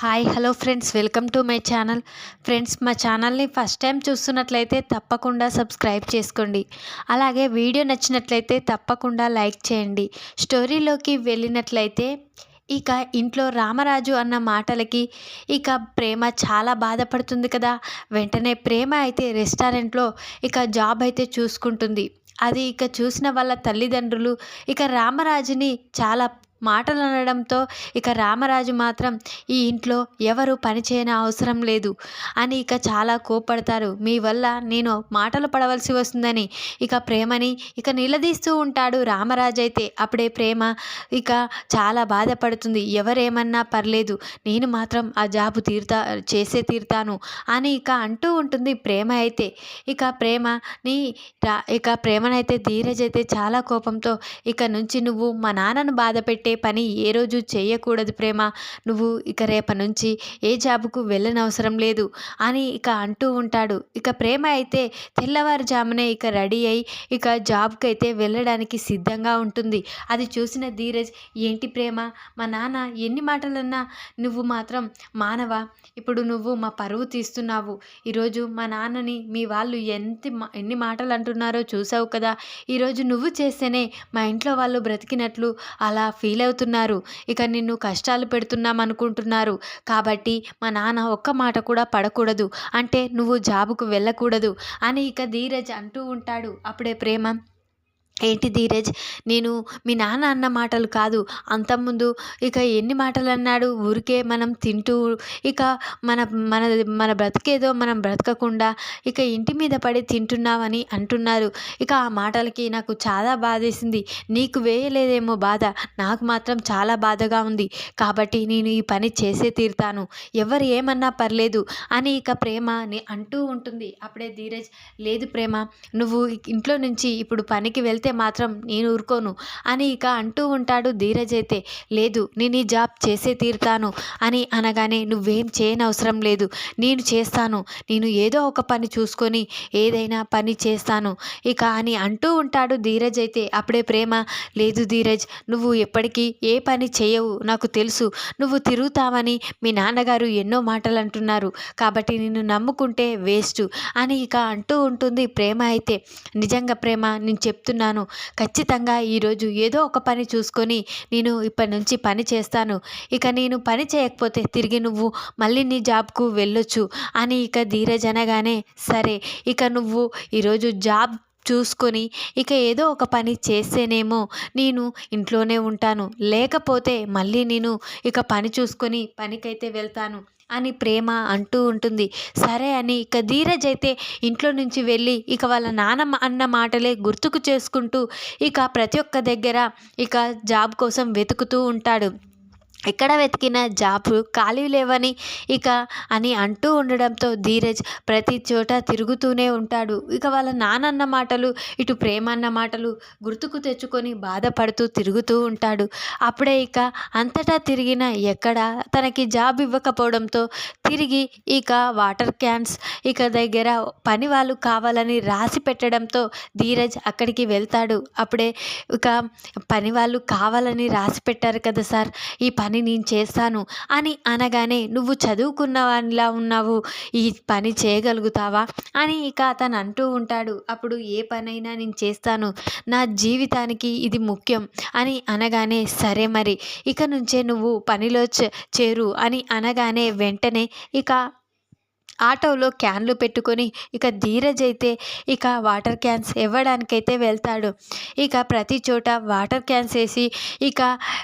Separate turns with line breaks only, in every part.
Hi hello friends welcome to my channel. Friends మా ఛానల్ని first time చూస్తున్నట్లయితే తప్పకుండా సబ్స్క్రైబ్ చేసుకోండి. అలాగే వీడియో నచ్చినట్లయితే తప్పకుండా లైక్ చేయండి. స్టోరీలోకి వెళ్ళినట్లయితే ఇక ఇంట్లో రామరాజు అన్న మాటలకి ఇక ప్రేమ చాలా బాధపడుతుంది కదా. వెంటనే ప్రేమ అయితే రెస్టారెంట్లో ఇక జాబ్ అయితే చూసుకుంటుంది. అది ఇక చూసిన వాళ్ళ తల్లిదండ్రులు ఇక రామరాజుని చాలా మాటలు అనడంతో ఇక రామరాజు మాత్రం ఈ ఇంట్లో ఎవరు పనిచేయన అవసరం లేదు అని ఇక చాలా కోపడతారు మీ వల్ల నేను మాటలు పడవలసి వస్తుందని ఇక ప్రేమని ఇక నిలదీస్తూ ఉంటాడు రామరాజు అయితే. అప్పుడే ప్రేమ ఇక చాలా బాధపడుతుంది. ఎవరేమన్నా పర్లేదు నేను మాత్రం ఆ జాబు తీరుతా చేసే తీరుతాను అని ఇక అంటూ ఉంటుంది ప్రేమ అయితే. ఇక ప్రేమ నీ ఇక ప్రేమనైతే ధీరజ్ అయితే చాలా కోపంతో ఇక నుంచి నువ్వు మా నాన్నను బాధపెట్టి పెట్టే పని ఏ రోజు చేయకూడదు ప్రేమ. నువ్వు ఇక రేపటి నుంచి ఏ జాబుకు వెళ్ళనవసరం లేదు అని ఇక అంటూ ఉంటాడు. ఇక ప్రేమ అయితే తెల్లవారుజామునే ఇక రెడీ అయి ఇక జాబ్కి అయితే వెళ్ళడానికి సిద్ధంగా ఉంటుంది. అది చూసిన ధీరజ్ ఏంటి ప్రేమ? మా నాన్న ఎన్ని మాటలన్నా నువ్వు మాత్రం మానవ? ఇప్పుడు నువ్వు మా పరువు తీస్తున్నావు. ఈరోజు మా నాన్నని మీ వాళ్ళు ఎంత ఎన్ని మాటలు అంటున్నారో చూసావు కదా? ఈరోజు నువ్వు చేస్తేనే మా ఇంట్లో వాళ్ళు బ్రతికినట్లు అలా ఫీల్ అవుతున్నారు ఇక నిన్ను కష్టాలు పెడుతున్నాం అనుకుంటున్నారు కాబట్టి మా నాన్న ఒక్క మాట కూడా పడకూడదు. అంటే నువ్వు జాబుకు వెళ్ళకూడదు. అని ఇక ధీరజ్ అంటూ ఉంటాడు. అప్పుడే ప్రేమ ఏంటి ధీరజ్? నేను మీ నాన్న అన్న మాటలు కాదు. అంతకుముందు ఇక ఎన్ని మాటలు అన్నాడు ఊరికే మనం తింటూ ఇక మన మన మన బ్రతికేదో మనం బ్రతకకుండా ఇక ఇంటి మీద పడి తింటున్నామని అంటున్నారు. ఇక ఆ మాటలకి నాకు చాలా బాధేసింది. నీకు వేయలేదేమో బాధ. నాకు మాత్రం చాలా బాధగా ఉంది. కాబట్టి నేను ఈ పని చేసే తీరుతాను. ఎవరు ఏమన్నా పర్లేదు అని ఇక ప్రేమ అంటూ ఉంటుంది. అప్పుడే ధీరజ్ లేదు ప్రేమ నువ్వు ఇంట్లో నుంచి ఇప్పుడు పనికి వెళ్తే అయితే మాత్రం నేను ఊరుకోను. అని ఇక అంటూ ఉంటాడు ధీరజ్ అయితే. లేదు నేను ఈ జాబ్ చేసే తీరుతాను అని అనగానే నువ్వేం చేయనవసరం లేదు. నేను చేస్తాను. నేను ఏదో ఒక పని చూసుకొని ఏదైనా పని చేస్తాను. ఇక అని అంటూ ఉంటాడు ధీరజ్ అయితే. అప్పుడే ప్రేమ లేదు ధీరజ్ నువ్వు ఎప్పటికీ ఏ పని చేయవు నాకు తెలుసు. నువ్వు తిరుగుతావని మీ నాన్నగారు ఎన్నో మాటలు అంటున్నారు. కాబట్టి నిన్ను నమ్ముకుంటే వేస్ట్ అని ఇక అంటూ ఉంటుంది ప్రేమ అయితే. నిజంగా ప్రేమ నేను చెప్తున్నాను. చేస్తాను. ఖచ్చితంగా ఈరోజు ఏదో ఒక పని చూసుకొని నేను ఇప్పటి నుంచి పని చేస్తాను. ఇక నేను పని చేయకపోతే తిరిగి నువ్వు మళ్ళీ నీ జాబ్కు వెళ్ళొచ్చు అని ఇక ధీరజ్ అనగానే సరే ఇక నువ్వు ఈరోజు జాబ్ చూసుకొని ఇక ఏదో ఒక పని చేస్తేనేమో నేను ఇంట్లోనే ఉంటాను. లేకపోతే మళ్ళీ నేను ఇక పని చూసుకొని పనికైతే వెళ్తాను. అని ప్రేమ అంటూ ఉంటుంది. సరే అని ఇక ధీరజ్ అయితే ఇంట్లో నుంచి వెళ్ళి ఇక వాళ్ళ నాన్నమ్మ అన్న మాటలే గుర్తుకు చేసుకుంటూ ఇక ప్రతి ఒక్క దగ్గర ఇక జాబ్ కోసం వెతుకుతూ ఉంటాడు. ఎక్కడ వెతికిన జాబ్ ఖాళీ లేవని ఇక అని అంటూ ఉండడంతో ధీరజ్ ప్రతి చోట తిరుగుతూనే ఉంటాడు. ఇక వాళ్ళ నానన్న మాటలు ఇటు ప్రేమ అన్న మాటలు గుర్తుకు తెచ్చుకొని బాధపడుతూ తిరుగుతూ ఉంటాడు. అప్పుడే ఇక అంతటా తిరిగిన ఎక్కడ తనకి జాబ్ ఇవ్వకపోవడంతో తిరిగి ఇక వాటర్ క్యాన్స్ ఇక దగ్గర పని వాళ్ళు కావాలని రాసి పెట్టడంతో ధీరజ్ అక్కడికి వెళ్తాడు. అప్పుడే ఇక పని వాళ్ళు కావాలని రాసి పెట్టారు కదా సార్ ఈ పని పని నేను చేస్తాను అని అనగానే నువ్వు చదువుకున్నవానిలా ఉన్నావు ఈ పని చేయగలుగుతావా? అని ఇక అతను అంటూ ఉంటాడు. అప్పుడు ఏ పనైనా నేను చేస్తాను నా జీవితానికి ఇది ముఖ్యం అని అనగానే సరే మరి ఇక నుంచే నువ్వు పనిలో చేరు అని అనగానే వెంటనే ఇక ఆటోలో క్యాన్లు పెట్టుకొని ఇక ధీరజ్ అయితే ఇక వాటర్ క్యాన్స్ ఇవ్వడానికైతే వెళ్తాడు. ఇక ప్రతి చోట వాటర్ క్యాన్స్ వేసి ఇక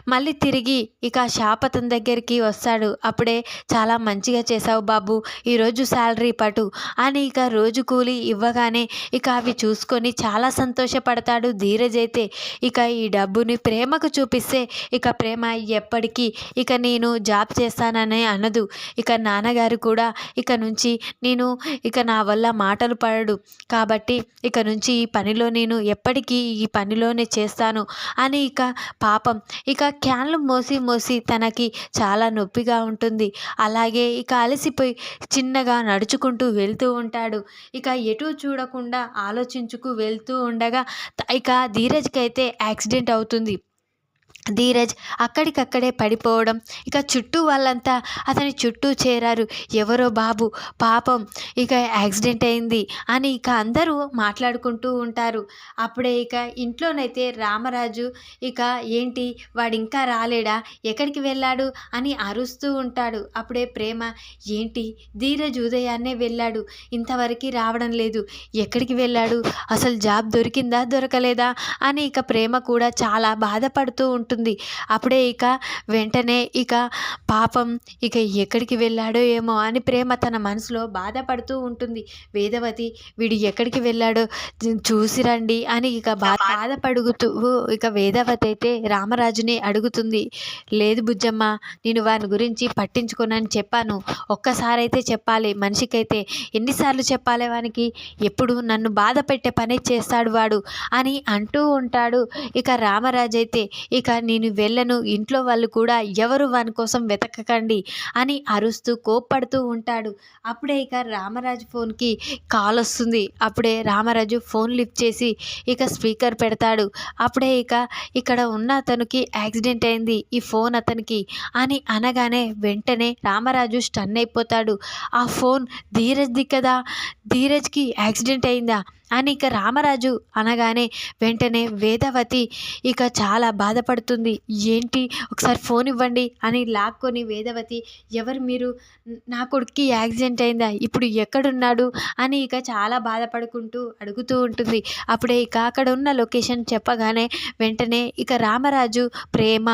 మళ్ళీ తిరిగి ఇక షాప్ అతని దగ్గరికి వస్తాడు. అప్పుడే చాలా మంచిగా చేసావు బాబు ఈరోజు శాలరీ పటు అని ఇక రోజు కూలి ఇవ్వగానే ఇక అవి చూసుకొని చాలా సంతోషపడతాడు ధీరజ్ అయితే. ఇక ఈ డబ్బుని ప్రేమకు చూపిస్తే ఇక ప్రేమ ఎప్పటికీ ఇక నేను జాబ్ చేస్తాననే అనదు. ఇక నాన్నగారు కూడా ఇక నుంచి నుంచి నేను ఇక నా వల్ల మాటలు పడడు. కాబట్టి ఇక నుంచి ఈ పనిలో నేను ఎప్పటికీ ఈ పనిలోనే చేస్తాను అని ఇక పాపం. ఇక క్యాన్లు మోసి మోసి తనకి చాలా నొప్పిగా ఉంటుంది. అలాగే ఇక అలసిపోయి చిన్నగా నడుచుకుంటూ వెళ్తూ ఉంటాడు. ఇక ఎటు చూడకుండా ఆలోచించుకు వెళ్తూ ఉండగా ఇక ధీరజ్కి అయితే యాక్సిడెంట్ అవుతుంది. ధీరజ్ అక్కడికక్కడే పడిపోవడం. ఇక చుట్టూ వాళ్ళంతా అతని చుట్టూ చేరారు. ఎవరో బాబు పాపం ఇక యాక్సిడెంట్ అయింది అని ఇక అందరూ మాట్లాడుకుంటూ ఉంటారు. అప్పుడే ఇక ఇంట్లోనైతే రామరాజు ఇక ఏంటి వాడు ఇంకా రాలేడా ఎక్కడికి వెళ్ళాడు అని అరుస్తూ ఉంటాడు. అప్పుడే ప్రేమ ఏంటి ధీరజ్ ఉదయాన్నే వెళ్ళాడు. ఇంతవరకు రావడం లేదు. ఎక్కడికి వెళ్ళాడు? అసలు జాబ్ దొరికిందా దొరకలేదా అని ఇక ప్రేమ కూడా చాలా బాధపడుతూ ఉంటుంది అప్పుడే ఇక వెంటనే ఇక పాపం ఇక ఎక్కడికి వెళ్ళాడో ఏమో అని ప్రేమ తన మనసులో బాధపడుతూ ఉంటుంది. వేదవతి వీడు ఎక్కడికి వెళ్ళాడో చూసి రండి అని ఇక బా బాధపడుగుతూ ఇక వేదవతి అయితే రామరాజుని అడుగుతుంది. లేదు బుజ్జమ్మ నేను వాని గురించి పట్టించుకోనని చెప్పాను. ఒక్కసారి అయితే చెప్పాలి. మనిషికైతే ఎన్నిసార్లు చెప్పాలి వానికి? ఎప్పుడు నన్ను బాధ పెట్టే పనే చేస్తాడు వాడు అని అంటూ ఉంటాడు. ఇక రామరాజు అయితే ఇక నేను వెళ్ళను ఇంట్లో వాళ్ళు కూడా ఎవరు వాని కోసం వెతకకండి అని అరుస్తూ కోప్పడుతూ ఉంటాడు. అప్పుడే ఇక రామరాజు ఫోన్కి కాల్ వస్తుంది. అప్పుడే రామరాజు ఫోన్ లిఫ్ట్ చేసి ఇక స్పీకర్ పెడతాడు. అప్పుడే ఇక ఇక్కడ ఉన్న అతనికి యాక్సిడెంట్ అయింది ఈ ఫోన్ అతనికి అని అనగానే వెంటనే రామరాజు స్టన్ అయిపోతాడు. ఆ ఫోన్ ధీరజ్ది కదా ధీరజ్కి యాక్సిడెంట్ అయిందా? అని ఇక రామరాజు అనగానే వెంటనే వేదవతి ఇక చాలా బాధపడుతుంది. ఏంటి? ఒకసారి ఫోన్ ఇవ్వండి అని లాక్కొని వేదవతి ఎవరు మీరు? నా కొడుక్కి యాక్సిడెంట్ అయిందా? ఇప్పుడు ఎక్కడున్నాడు? అని ఇక చాలా బాధపడుకుంటూ అడుగుతూ ఉంటుంది. అప్పుడే ఇక అక్కడ ఉన్న లొకేషన్ చెప్పగానే వెంటనే ఇక రామరాజు ప్రేమ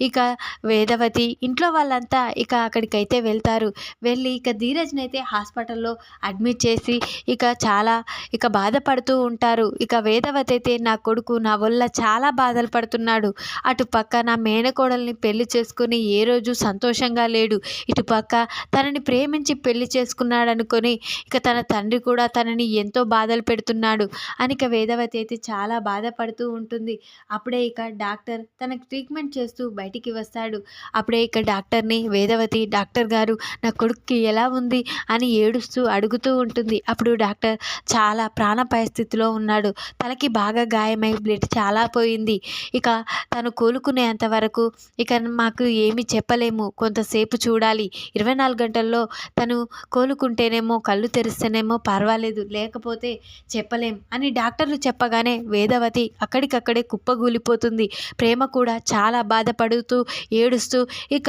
ఇక వేదవతి ఇంట్లో వాళ్ళంతా ఇక అక్కడికైతే వెళ్తారు. వెళ్ళి ఇక ధీరజ్ని అయితే హాస్పిటల్లో అడ్మిట్ చేసి ఇక చాలా ఇక బాధపడుతూ ఉంటారు. ఇక వేదవతి అయితే నా కొడుకు నా వల్ల చాలా బాధలు పడుతున్నాడు అటు పక్క నా మేనకోడల్ని పెళ్ళి చేసుకుని ఏ రోజు సంతోషంగా లేడు. ఇటు పక్క తనని ప్రేమించి పెళ్ళి చేసుకున్నాడు అనుకొని ఇక తన తండ్రి కూడా తనని ఎంతో బాధలు పెడుతున్నాడు. అని ఇక వేదవతి అయితే చాలా బాధపడుతూ ఉంటుంది. అప్పుడే ఇక డాక్టర్ తనకు ట్రీట్మెంట్ చేస్తూ బయటికి వస్తాడు. అప్పుడే ఇక డాక్టర్ని వేదవతి డాక్టర్ గారు నా కొడుక్కి ఎలా ఉంది? అని ఏడుస్తూ అడుగుతూ ఉంటుంది. అప్పుడు డాక్టర్ చాలా ప్రాణ పరిస్థితిలో ఉన్నాడు. తలకి బాగా గాయమై బ్లడ్ చాలా పోయింది. ఇక తను కోలుకునేంత వరకు ఇక మాకు ఏమి చెప్పలేము. కొంతసేపు చూడాలి. ఇరవై నాలుగు గంటల్లో తను కోలుకుంటేనేమో కళ్ళు తెరిస్తేనేమో పర్వాలేదు. లేకపోతే చెప్పలేం అని డాక్టర్లు చెప్పగానే వేదవతి అక్కడికక్కడే కుప్పగూలిపోతుంది. ప్రేమ కూడా చాలా బాధపడుతూ ఏడుస్తూ ఇక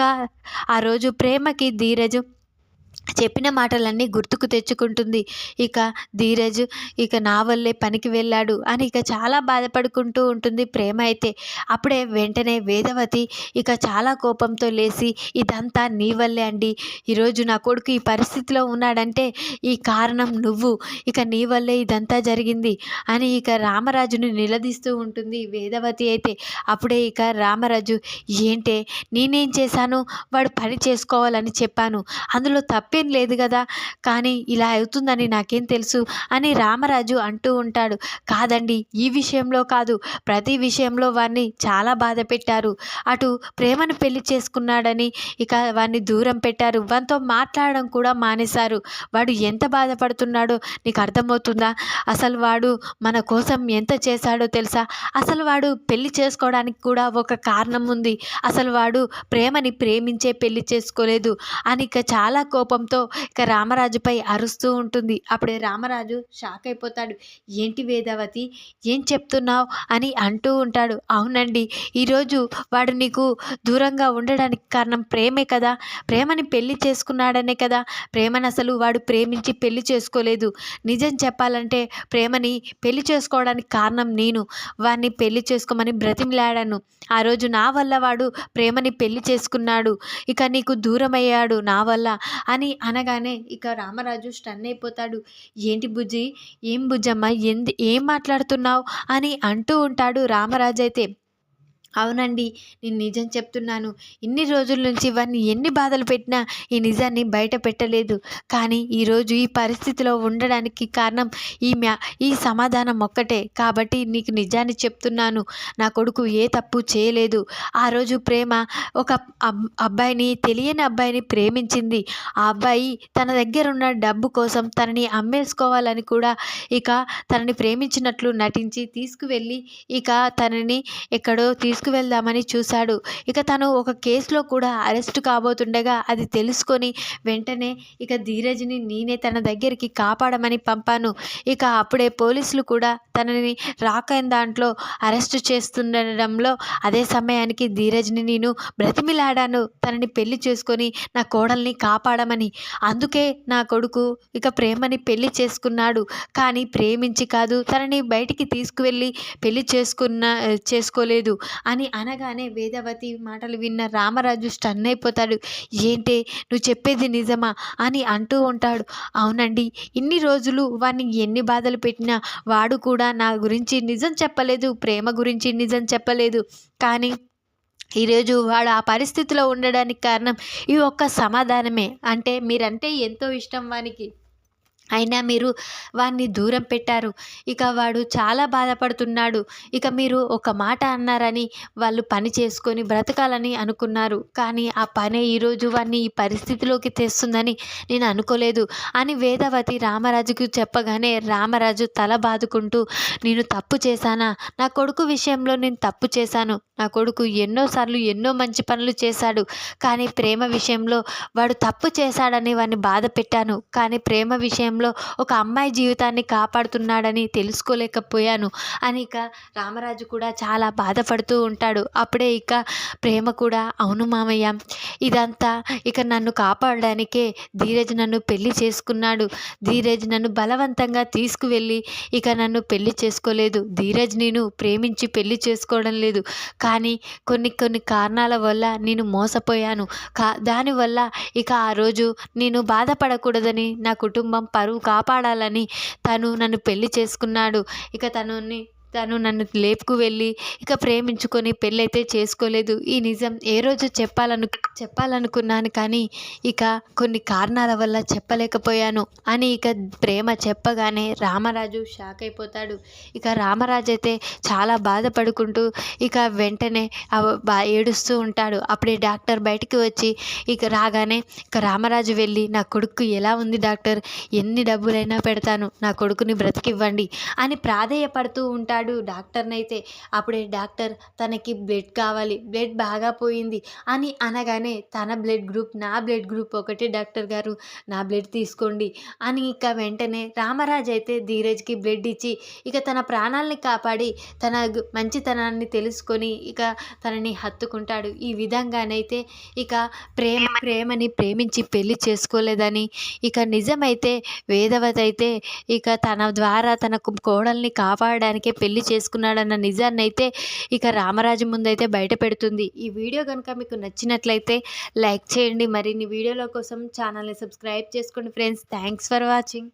ఆ రోజు ప్రేమకి ధీరజు చెప్పిన మాటలన్నీ గుర్తుకు తెచ్చుకుంటుంది. ఇక ధీరజ్ ఇక నా వల్లే పనికి వెళ్ళాడు అని ఇక చాలా బాధపడుకుంటూ ఉంటుంది ప్రేమ అయితే. అప్పుడే వెంటనే వేదవతి ఇక చాలా కోపంతో లేచి ఇదంతా నీ వల్లే అండి. ఈరోజు నా కొడుకు ఈ పరిస్థితిలో ఉన్నాడంటే ఈ కారణం నువ్వు. ఇక నీ వల్లే ఇదంతా జరిగింది అని ఇక రామరాజుని నిలదీస్తూ ఉంటుంది వేదవతి అయితే. అప్పుడే ఇక రామరాజు ఏంటే నేనేం చేశాను? వాడు పని చేసుకోవాలని చెప్పాను. అందులో తప్పి లేదు కదా. కానీ ఇలా అవుతుందని నాకేం తెలుసు అని రామరాజు అంటూ ఉంటాడు. కాదండి ఈ విషయంలో కాదు. ప్రతి విషయంలో వాడిని చాలా బాధ పెట్టారు. అటు ప్రేమను పెళ్ళి చేసుకున్నాడని ఇక వాడిని దూరం పెట్టారు. వానితో మాట్లాడడం కూడా మానేశారు. వాడు ఎంత బాధపడుతున్నాడో నీకు అర్థమవుతుందా? అసలు వాడు మన కోసం ఎంత చేశాడో తెలుసా? అసలు వాడు పెళ్ళి చేసుకోవడానికి కూడా ఒక కారణం ఉంది. అసలు వాడు ప్రేమని ప్రేమించే పెళ్ళి చేసుకోలేదు అని ఇక చాలా కోపంతో ఇక రామరాజుపై అరుస్తూ ఉంటుంది. అప్పుడే రామరాజు షాక్ అయిపోతాడు. ఏంటి వేదావతి? ఏం చెప్తున్నావు? అని అంటూ ఉంటాడు. అవునండి ఈరోజు వాడు నీకు దూరంగా ఉండడానికి కారణం ప్రేమే కదా. ప్రేమని పెళ్ళి చేసుకున్నాడనే కదా. ప్రేమని అసలు వాడు ప్రేమించి పెళ్ళి చేసుకోలేదు. నిజం చెప్పాలంటే ప్రేమని పెళ్ళి చేసుకోవడానికి కారణం నేను. వాడిని పెళ్ళి చేసుకోమని బ్రతిమిలాడాను. ఆ రోజు నా వల్ల వాడు ప్రేమని పెళ్ళి చేసుకున్నాడు. ఇక నీకు దూరమయ్యాడు నా వల్ల అని అనగానే ఇక రామరాజు స్టన్ అయిపోతాడు. ఏంటి బుజ్జి? ఏం బుజ్జమ్మ? ఎందు? ఏం మాట్లాడుతున్నావు? అని అంటూ ఉంటాడు రామరాజు అయితే అవునండి నేను నిజం చెప్తున్నాను. ఇన్ని రోజుల నుంచి ఇవన్నీ ఎన్ని బాధలు పెట్టినా ఈ నిజాన్ని బయట పెట్టలేదు. కానీ ఈరోజు ఈ పరిస్థితిలో ఉండడానికి కారణం ఈ మ్యా ఈ సమాధానం ఒక్కటే. కాబట్టి నీకు నిజాన్ని చెప్తున్నాను. నా కొడుకు ఏ తప్పు చేయలేదు. ఆ రోజు ప్రేమ ఒక అబ్- అబ్బాయిని తెలియని అబ్బాయిని ప్రేమించింది. ఆ అబ్బాయి తన దగ్గర ఉన్న డబ్బు కోసం తనని అమ్మేసుకోవాలని కూడా ఇక తనని ప్రేమించినట్లు నటించి తీసుకువెళ్ళి ఇక తనని ఎక్కడో తీసుకు తీసుకువెళ్దామని చూశాడు. ఇక తను ఒక కేసులో కూడా అరెస్ట్ కాబోతుండగా అది తెలుసుకొని వెంటనే ఇక ధీరజ్ని నేనే తన దగ్గరికి కాపాడమని పంపాను. ఇక అప్పుడే పోలీసులు కూడా తనని రాకైన దాంట్లో అరెస్ట్ చేస్తుండడంలో అదే సమయానికి ధీరజ్ని నేను బ్రతిమిలాడాను. తనని పెళ్ళి చేసుకొని నా కోడల్ని కాపాడమని. అందుకే నా కొడుకు ఇక ప్రేమని పెళ్ళి చేసుకున్నాడు. కానీ ప్రేమించి కాదు తనని బయటికి తీసుకువెళ్ళి పెళ్ళి చేసుకున్న చేసుకోలేదు. అని అని అనగానే వేదవతి మాటలు విన్న రామరాజు స్టన్ అయిపోతాడు ఏంటే నువ్వు చెప్పేది నిజమా? అని అంటూ ఉంటాడు. అవునండి ఇన్ని రోజులు వాడిని ఎన్ని బాధలు పెట్టినా వాడు కూడా నా గురించి నిజం చెప్పలేదు ప్రేమ గురించి నిజం చెప్పలేదు. కానీ ఈరోజు వాడు ఆ పరిస్థితిలో ఉండడానికి కారణం ఈ ఒక్క సమాధానమే. అంటే మీరంటే ఎంతో ఇష్టం వానికి. అయినా మీరు వాడిని దూరం పెట్టారు. ఇక వాడు చాలా బాధపడుతున్నాడు. ఇక మీరు ఒక మాట అన్నారని వాళ్ళు పని చేసుకొని బ్రతకాలని అనుకున్నారు. కానీ ఆ పనే ఈరోజు వాడిని ఈ పరిస్థితిలోకి తెస్తుందని నేను అనుకోలేదు. అని వేదవతి రామరాజుకు చెప్పగానే రామరాజు తల బాదుకుంటూ నేను తప్పు చేశానా? నా కొడుకు విషయంలో నేను తప్పు చేశాను. నా కొడుకు ఎన్నోసార్లు ఎన్నో మంచి పనులు చేశాడు. కానీ ప్రేమ విషయంలో వాడు తప్పు చేశాడని వాడిని బాధ పెట్టాను కానీ ప్రేమ విషయం సమయంలో ఒక అమ్మాయి జీవితాన్ని కాపాడుతున్నాడని తెలుసుకోలేకపోయాను. అని ఇక రామరాజు కూడా చాలా బాధపడుతూ ఉంటాడు. అప్పుడే ఇక ప్రేమ కూడా అవును మామయ్య ఇదంతా ఇక నన్ను కాపాడడానికే ధీరజ్ నన్ను పెళ్ళి చేసుకున్నాడు. ధీరజ్ నన్ను బలవంతంగా తీసుకువెళ్ళి ఇక నన్ను పెళ్ళి చేసుకోలేదు. ధీరజ్ నేను ప్రేమించి పెళ్ళి చేసుకోవడం లేదు. కానీ కొన్ని కొన్ని కారణాల వల్ల నేను మోసపోయాను. కా దానివల్ల ఇక ఆ రోజు నేను బాధపడకూడదని నా కుటుంబం కాపాడాలని తను నన్ను పెళ్ళి చేసుకున్నాడు. ఇక తనని తను నన్ను లేపుకు వెళ్ళి ఇక ప్రేమించుకొని పెళ్ళైతే చేసుకోలేదు. ఈ నిజం ఏ రోజు చెప్పాలను చెప్పాలనుకున్నాను కానీ ఇక కొన్ని కారణాల వల్ల చెప్పలేకపోయాను. అని ఇక ప్రేమ చెప్పగానే రామరాజు షాక్ అయిపోతాడు. ఇక రామరాజు అయితే చాలా బాధపడుకుంటూ ఇక వెంటనే ఏడుస్తూ ఉంటాడు. అప్పుడే డాక్టర్ బయటికి వచ్చి ఇక రాగానే ఇక రామరాజు వెళ్ళి నా కొడుకు ఎలా ఉంది డాక్టర్? ఎన్ని డబ్బులైనా పెడతాను. నా కొడుకుని బ్రతికివ్వండి అని ప్రాధేయపడుతూ ఉంటాడు. అడిగాడు డాక్టర్నైతే. అప్పుడే డాక్టర్ తనకి బ్లడ్ కావాలి బ్లడ్ బాగా పోయింది అని అనగానే తన బ్లడ్ గ్రూప్ నా బ్లడ్ గ్రూప్ ఒకటే డాక్టర్ గారు నా బ్లడ్ తీసుకోండి అని ఇక వెంటనే రామరాజ్ అయితే ధీరజ్కి బ్లడ్ ఇచ్చి ఇక తన ప్రాణాలని కాపాడి తన మంచితనాన్ని తెలుసుకొని ఇక తనని హత్తుకుంటాడు. ఈ విధంగానైతే ఇక ప్రేమ ప్రేమని ప్రేమించి పెళ్ళి చేసుకోలేదని ఇక నిజమైతే వేదవత అయితే ఇక తన ద్వారా తన కోడల్ని కాపాడడానికే పెళ్ళి చేసుకున్నాడన్న నిజాన్ని అయితే ఇక రామరాజు ముందైతే బయట పెడుతుంది. ఈ వీడియో కనుక మీకు నచ్చినట్లయితే లైక్ చేయండి. మరిన్ని వీడియోల కోసం ఛానల్ని సబ్స్క్రైబ్ చేసుకోండి ఫ్రెండ్స్. Thanks for watching.